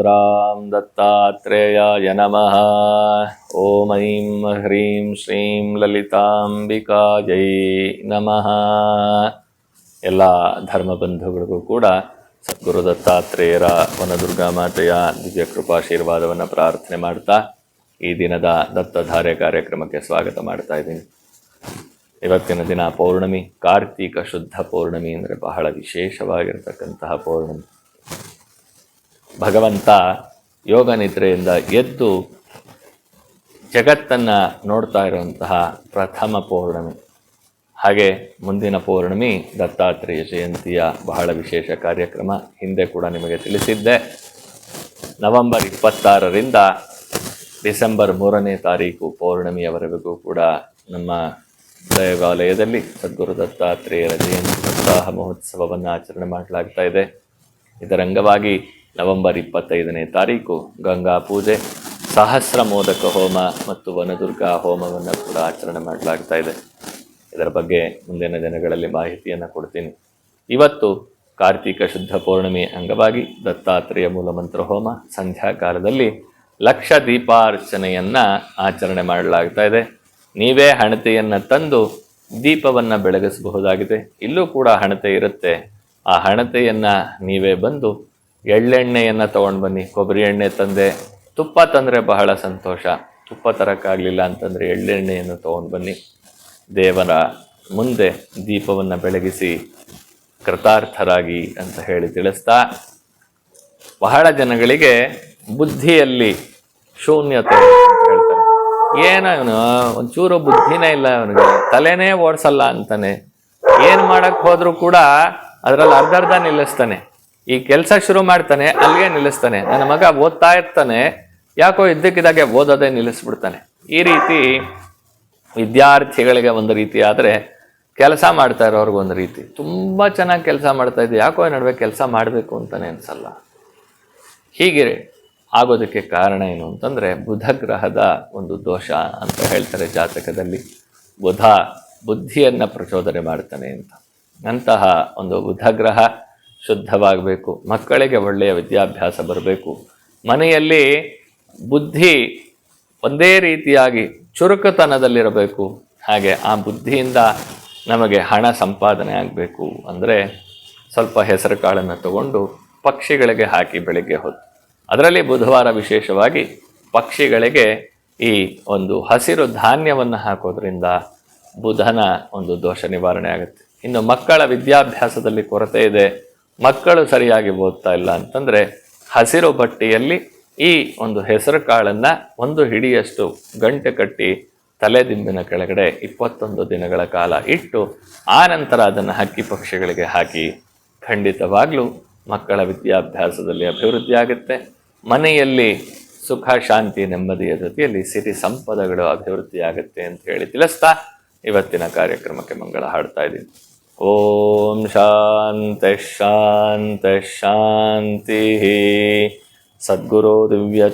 राघवेन्द्रां दत्तात्रेयाय नमः ॐ ऐं ह्रीं श्रीं ಲಲಿತಾಂಬಿಕಾಯೈ ನಮಃ ಎಲ್ಲ ಧರ್ಮ ಬಂಧುಗಳಿಗೂ ಕೂಡ ಸದ್ಗುರು ದತ್ತಾತ್ರೇಯರ ವನದುರ್ಗಾ ಮಾತೆಯ ದಿವ್ಯ ಕೃಪಾಶೀರ್ವಾದವನ್ನು ಪ್ರಾರ್ಥನೆ ಮಾಡ್ತಾ ಈ ದಿನದ ದತ್ತಧಾರೆ ಕಾರ್ಯಕ್ರಮಕ್ಕೆ ಸ್ವಾಗತ ಮಾಡ್ತಾ ಇದ್ದೀನಿ ಇವತ್ತಿನ ದಿನ ಪೌರ್ಣಮಿ ಕಾರ್ತೀಕ ಶುದ್ಧ ಪೌರ್ಣಮಿ ಅಂದರೆ ಬಹಳ ವಿಶೇಷವಾಗಿರ್ತಕ್ಕಂತಹ ಪೌರ್ಣಮಿ ಭಗವಂತ ಯೋಗ ನಿದ್ರೆಯಿಂದ ಎದ್ದು ಜಗತ್ತನ್ನು ನೋಡ್ತಾ ಇರುವಂತಹ ಪ್ರಥಮ ಪೌರ್ಣಮಿ. ಹಾಗೆ ಮುಂದಿನ ಪೌರ್ಣಮಿ ದತ್ತಾತ್ರೇಯ ಜಯಂತಿಯ ಬಹಳ ವಿಶೇಷ ಕಾರ್ಯಕ್ರಮ ಹಿಂದೆ ಕೂಡ ನಿಮಗೆ ತಿಳಿಸಿದ್ದೆ. ನವೆಂಬರ್ ಇಪ್ಪತ್ತಾರರಿಂದ ಡಿಸೆಂಬರ್ ಮೂರನೇ ತಾರೀಕು ಪೌರ್ಣಮಿಯವರೆಗೂ ಕೂಡ ನಮ್ಮ ದೇವಾಲಯದಲ್ಲಿ ಸದ್ಗುರು ದತ್ತಾತ್ರೇಯರ ಜಯಂತಿ ಸಪ್ತಾಹ ಮಹೋತ್ಸವವನ್ನು ಆಚರಣೆ ಮಾಡಲಾಗ್ತಾ ಇದೆ. ಇದರ ಅಂಗವಾಗಿ ನವೆಂಬರ್ ಇಪ್ಪತ್ತೈದನೇ ತಾರೀಕು ಗಂಗಾ ಪೂಜೆ. ಸಹಸ್ರ ಮೋದಕ ಹೋಮ ಮತ್ತು ವನದುರ್ಗಾ ಹೋಮವನ್ನು ಕೂಡ ಆಚರಣೆ ಮಾಡಲಾಗ್ತಾ ಇದೆ. ಇದರ ಬಗ್ಗೆ ಮುಂದಿನ ದಿನಗಳಲ್ಲಿ ಮಾಹಿತಿಯನ್ನು ಕೊಡ್ತೀನಿ. ಇವತ್ತು ಕಾರ್ತಿಕ ಶುದ್ಧ ಪೌರ್ಣಿಮೆ ಅಂಗವಾಗಿ ದತ್ತಾತ್ರೇಯ ಮೂಲಮಂತ್ರ ಹೋಮ ಸಂಧ್ಯಾಕಾಲದಲ್ಲಿ ಲಕ್ಷ ದೀಪಾರ್ಚನೆಯನ್ನು ಆಚರಣೆ ಮಾಡಲಾಗ್ತಾ ಇದೆ. ನೀವೇ ಹಣತೆಯನ್ನು ತಂದು ದೀಪವನ್ನು ಬೆಳಗಿಸಬಹುದಾಗಿದೆ. ಇಲ್ಲೂ ಕೂಡ ಹಣತೆ ಇರುತ್ತೆ. ಆ ಹಣತೆಯನ್ನು ನೀವೇ ಬಂದು ಎಳ್ಳೆಣ್ಣೆಯನ್ನು ತೊಗೊಂಡು ಬನ್ನಿ. ಕೊಬ್ಬರಿ ಎಣ್ಣೆ ತಂದೆ ತುಪ್ಪ ತಂದರೆ ಬಹಳ ಸಂತೋಷ. ತುಪ್ಪ ತರೋಕ್ಕಾಗಲಿಲ್ಲ ಅಂತಂದರೆ ಎಳ್ಳೆಣ್ಣೆಯನ್ನು ತೊಗೊಂಡು ಬನ್ನಿ. ದೇವರ ಮುಂದೆ ದೀಪವನ್ನು ಬೆಳಗಿಸಿ ಕೃತಾರ್ಥರಾಗಿ ಅಂತ ಹೇಳಿ ತಿಳಿಸ್ತಾ, ಬಹಳ ಜನಗಳಿಗೆ ಬುದ್ಧಿಯಲ್ಲಿ ಶೂನ್ಯತೆ ಹೇಳ್ತಾರೆ. ಏನೋ ಒಂಚೂರು ಬುದ್ಧಿನೇ ಇಲ್ಲ ಅವನಿಗೆ ತಲೆನೇ ಓಡಿಸಲ್ಲ ಅಂತಾನೆ. ಏನು ಮಾಡೋಕ್ಕೆ ಹೋದರೂ ಕೂಡ ಅದರಲ್ಲಿ ಅರ್ಧ ಅರ್ಧ ನಿಲ್ಲಿಸ್ತಾನೆ. ಈ ಕೆಲಸ ಶುರು ಮಾಡ್ತಾನೆ, ಅಲ್ಲಿಗೆ ನಿಲ್ಲಿಸ್ತಾನೆ. ನನ್ನ ಮಗ ಓದ್ತಾ ಇರ್ತಾನೆ, ಯಾಕೋ ಇದ್ದಕ್ಕಿದ್ದಾಗೆ ಓದೋದೇ ನಿಲ್ಲಿಸ್ಬಿಡ್ತಾನೆ. ಈ ರೀತಿ ವಿದ್ಯಾರ್ಥಿಗಳಿಗೆ ಒಂದು ರೀತಿ ಆದರೆ ಕೆಲಸ ಮಾಡ್ತಾ ಇರೋರ್ಗೆ ಒಂದು ರೀತಿ. ತುಂಬ ಚೆನ್ನಾಗಿ ಕೆಲಸ ಮಾಡ್ತಾ ಇದ್ದೆ. ಯಾಕೋ ನಡುವೆ ಕೆಲಸ ಮಾಡಬೇಕು ಅಂತಲೇ ಅನಿಸಲ್ಲ. ಹೀಗೆ ಆಗೋದಕ್ಕೆ ಕಾರಣ ಏನು ಅಂತಂದರೆ ಬುಧ ಗ್ರಹದ ಒಂದು ದೋಷ ಅಂತ ಹೇಳ್ತಾರೆ ಜಾತಕದಲ್ಲಿ. ಬುಧ ಬುದ್ಧಿಯನ್ನು ಪ್ರಚೋದನೆ ಮಾಡ್ತಾನೆ ಅಂತ. ಅಂತಹ ಒಂದು ಬುಧ ಗ್ರಹ ಶುದ್ಧವಾಗಬೇಕು. ಮಕ್ಕಳಿಗೆ ಒಳ್ಳೆಯ ವಿದ್ಯಾಭ್ಯಾಸ ಬರಬೇಕು. ಮನೆಯಲ್ಲಿ ಬುದ್ಧಿ ಒಂದೇ ರೀತಿಯಾಗಿ ಚುರುಕುತನದಲ್ಲಿರಬೇಕು. ಹಾಗೆ ಆ ಬುದ್ಧಿಯಿಂದ ನಮಗೆ ಹಣ ಸಂಪಾದನೆ ಆಗಬೇಕು. ಅಂದರೆ ಸ್ವಲ್ಪ ಹೆಸರು ಕಾಳನ್ನು ತಗೊಂಡು ಪಕ್ಷಿಗಳಿಗೆ ಹಾಕಿ ಬೆಳಗ್ಗೆ ಹೊತ್ತು. ಅದರಲ್ಲಿ ಬುಧವಾರ ವಿಶೇಷವಾಗಿ ಪಕ್ಷಿಗಳಿಗೆ ಈ ಒಂದು ಹಸಿರು ಧಾನ್ಯವನ್ನು ಹಾಕೋದ್ರಿಂದ ಬುಧನ ಒಂದು ದೋಷ ನಿವಾರಣೆ ಆಗುತ್ತೆ. ಇನ್ನು ಮಕ್ಕಳ ವಿದ್ಯಾಭ್ಯಾಸದಲ್ಲಿ ಕೊರತೆ ಇದೆ. ಮಕ್ಕಳು ಸರಿಯಾಗಿ ಓದ್ತಾ ಇಲ್ಲ ಅಂತಂದರೆ ಹಸಿರು ಬಟ್ಟೆಯಲ್ಲಿ ಈ ಒಂದು ಹೆಸರು ಕಾಳನ್ನು ಒಂದು ಹಿಡಿಯಷ್ಟು ಗಂಟೆ ಕಟ್ಟಿ ತಲೆದಿಂಬಿನ ಕೆಳಗಡೆ ಇಪ್ಪತ್ತೊಂದು ದಿನಗಳ ಕಾಲ ಇಟ್ಟು ಆ ನಂತರ ಅದನ್ನು ಹಕ್ಕಿ ಪಕ್ಷಿಗಳಿಗೆ ಹಾಕಿ ಖಂಡಿತವಾಗಲೂ ಮಕ್ಕಳ ವಿದ್ಯಾಭ್ಯಾಸದಲ್ಲಿ ಅಭಿವೃದ್ಧಿ ಆಗುತ್ತೆ. ಮನೆಯಲ್ಲಿ ಸುಖ, ಶಾಂತಿ, ನೆಮ್ಮದಿಯ ಜೊತೆಯಲ್ಲಿ ಸಿರಿ ಸಂಪದಗಳು ಅಭಿವೃದ್ಧಿಯಾಗುತ್ತೆ ಅಂತ ಹೇಳಿ ತಿಳಿಸ್ತಾ ಇವತ್ತಿನ ಕಾರ್ಯಕ್ರಮಕ್ಕೆ ಮಂಗಳ ಹಾಡ್ತಾ ಇದ್ದೀನಿ. ಓಂ ಶಾಂತ ಶಾಂತ ಶಾಂತಿ ಸದ್ಗುರು ದಿವ್ಯ